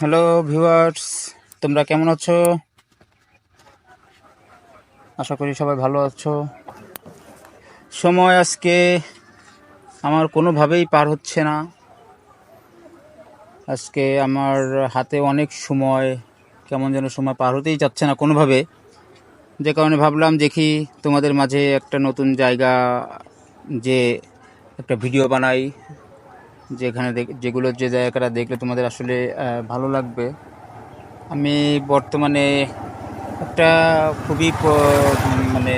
Hello viewers তোমরা কেমন আছো? আশা করি সবাই ভালো আছো। সময় আজকে আমার কোনোভাবেই পার হচ্ছে না। আজকে আমার হাতে অনেক সময়, কেমন যেন সময় পার হতেই যাচ্ছে না কোনোভাবে। যে কারণে ভাবলাম দেখি তোমাদের মাঝে একটা নতুন জায়গা, যে একটা ভিডিও বানাই। যেখানে যেগুলো যে জায়গাটা দেখলে তোমাদের আসলে ভালো লাগবে। আমি বর্তমানে একটা খুবই মানে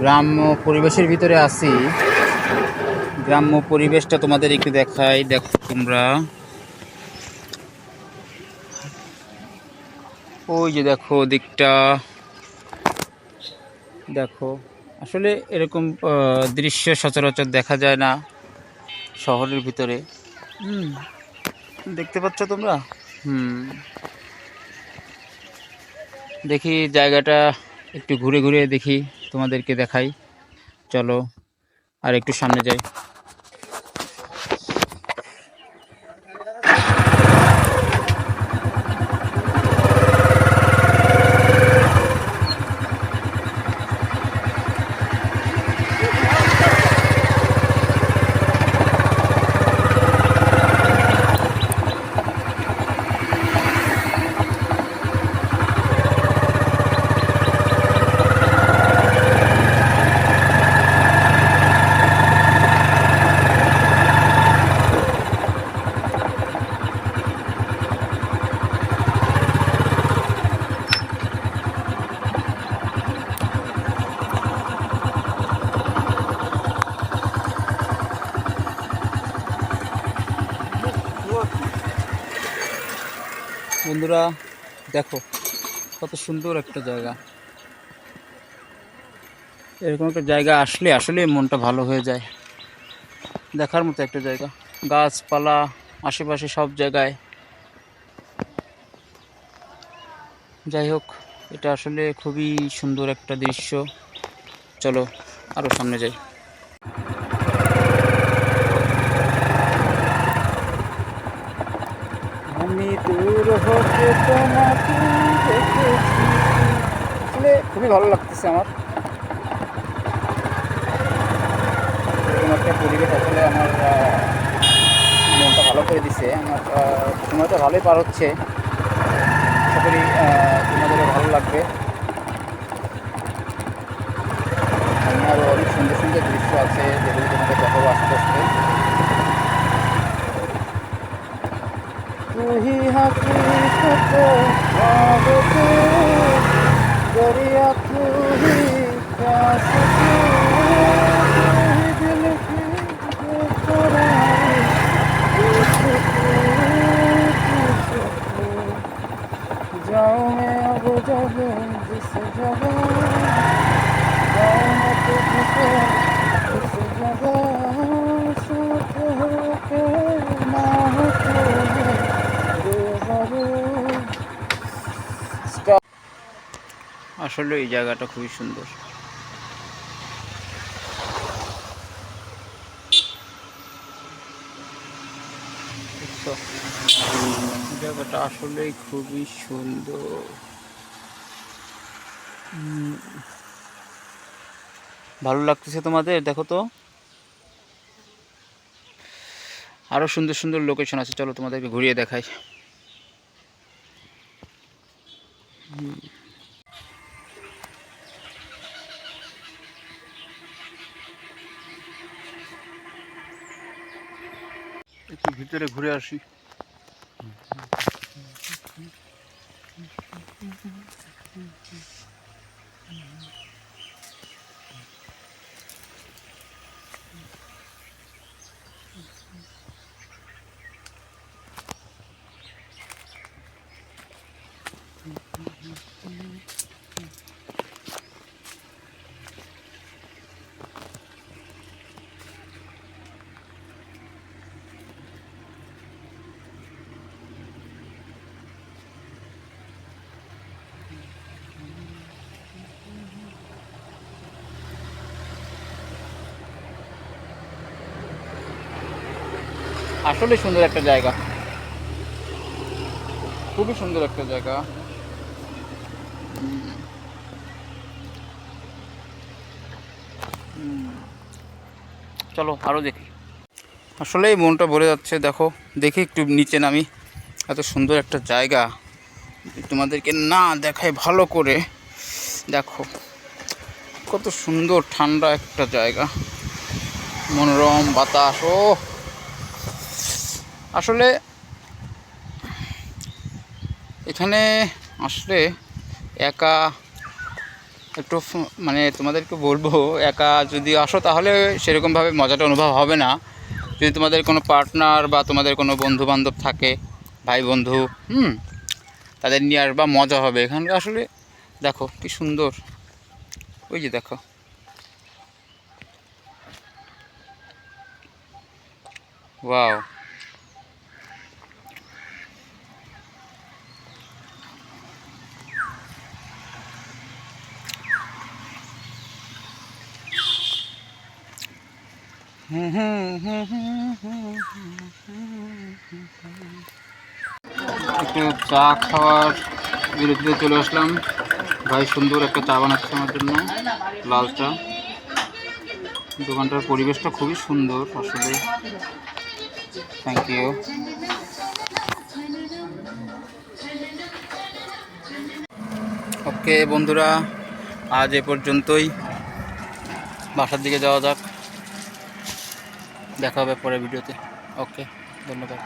গ্রাম্য পরিবেশের ভিতরে আছি। গ্রাম্য পরিবেশটা তোমাদের একটু দেখাই, দেখো তোমরা। ওই যে দেখো দিকটা দেখো, আসলে এরকম দৃশ্য সচরাচর দেখা যায় না। শহরের ভিতরে। হুম দেখতে পাচ্ছ তোমরা? হুম। দেখি জায়গাটা একটু ঘুরে ঘুরে দেখি তোমাদেরকে দেখাই। চলো আর একটু সামনে যাই। বন্ধুরা, দেখো, কত সুন্দর একটা জায়গা। এরকম একটা জায়গা আসলে আসলে মনটা ভালো হয়ে যায়। দেখার মতো একটা জায়গা। গাছপালা, আশেপাশে সব জায়গায়। যাই হোক, এটা আসলে খুবই সুন্দর একটা দৃশ্য। চলো আরও সামনে যাই আমি দূর হতে তোমাকে দেখেছি আসলে খুবই ভালো লাগতেছে আমার। পরিবেশ আসলে আমার মনটা ভালো করে দিছে। আমার সময়টা ভালোই পার হচ্ছে। আশা করি তোমাদেরও ভালো লাগবে। আরও অনেক সুন্দর সুন্দর দৃশ্য আছে যেগুলো তোমাদের দেখাবো আস্তে আস্তে। तू ही हकीकत मोहब्बत दरिया तू ही प्यास আসলে এই জায়গাটা খুবই সুন্দর। জায়গাটা আসলেই খুবই সুন্দর। ভালো লাগতেছে তোমাদের? দেখো তো। আরও সুন্দর সুন্দর লোকেশন আছে। চলো তোমাদেরকে ঘুরিয়ে দেখাই। একটু ভিতরে ঘুরে আসি। আসলে সুন্দর একটা জায়গা। খুবই সুন্দর একটা জায়গা। চলো আরও দেখি। আসলেই মনটা ভরে যাচ্ছে, দেখো, দেখি একটু নিচে নামি। এত সুন্দর একটা জায়গা। তোমাদেরকে না দেখায় ভালো করে। দেখো, কত সুন্দর ঠান্ডা একটা জায়গা। মনোরম বাতাস ও আসলে এখানে আসলে একা একটু মানে তোমাদেরকে বলব, একা যদি আসো তাহলে সেরকমভাবে মজাটা অনুভব হবে না। যদি তোমাদের কোনো পার্টনার বা তোমাদের কোনো বন্ধু বান্ধব থাকে ভাই বন্ধু হুম, তাদের নিয়ে আসবা, মজা হবে। এখানে আসলে দেখো কি সুন্দর। ওই যে দেখো। ওয়াও একটু চা খাওয়ার বিরুদ্ধে চলে আসলাম। ভাই সুন্দর একটা চা বানাচ্ছে আমার জন্য, লাল চা। দোকানটার পরিবেশটা খুবই সুন্দর আসলে। থ্যাংক ইউ ওকে বন্ধুরা, আজ এ পর্যন্তই। বাসার দিকে যাওয়া যাক। দেখা হবে পরের ভিডিওতে। ওকে ধন্যবাদ।